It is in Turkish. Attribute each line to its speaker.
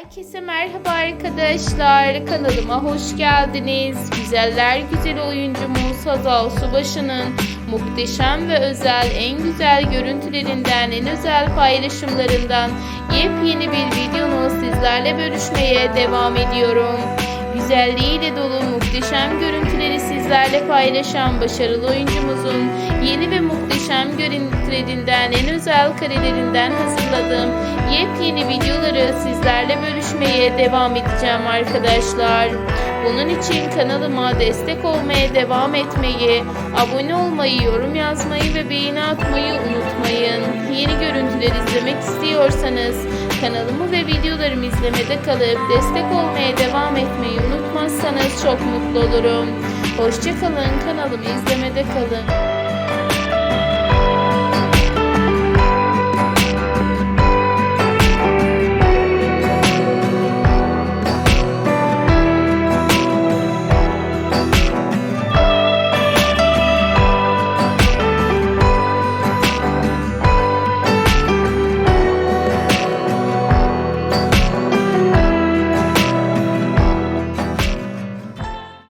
Speaker 1: Herkese merhaba arkadaşlar. Kanalıma hoş geldiniz. Güzeller güzel oyuncumuz Hazal Subaşı'nın muhteşem ve özel en güzel görüntülerinden, en özel paylaşımlarından yepyeni bir videonu sizlerle bölüşmeye devam ediyorum. Güzelliğiyle dolu muhteşem görüntüleri sizlerle paylaşan başarılı oyuncumuzun yeni ve muhteşem görüntülerinden en özel karelerinden hazırladığım yepyeni videoları sizlerle bölüşmeye devam edeceğim arkadaşlar. Bunun için kanalıma destek olmaya devam etmeyi, abone olmayı, yorum yazmayı ve beğeni atmayı unutmayın. Yeni görüntüler izlemek istiyorsanız kanalımı ve videolarımı izlemede kalıp destek olmaya devam etmeyi unutmazsanız çok mutlu olurum. Hoşçakalın kanalımı izlemede kalın.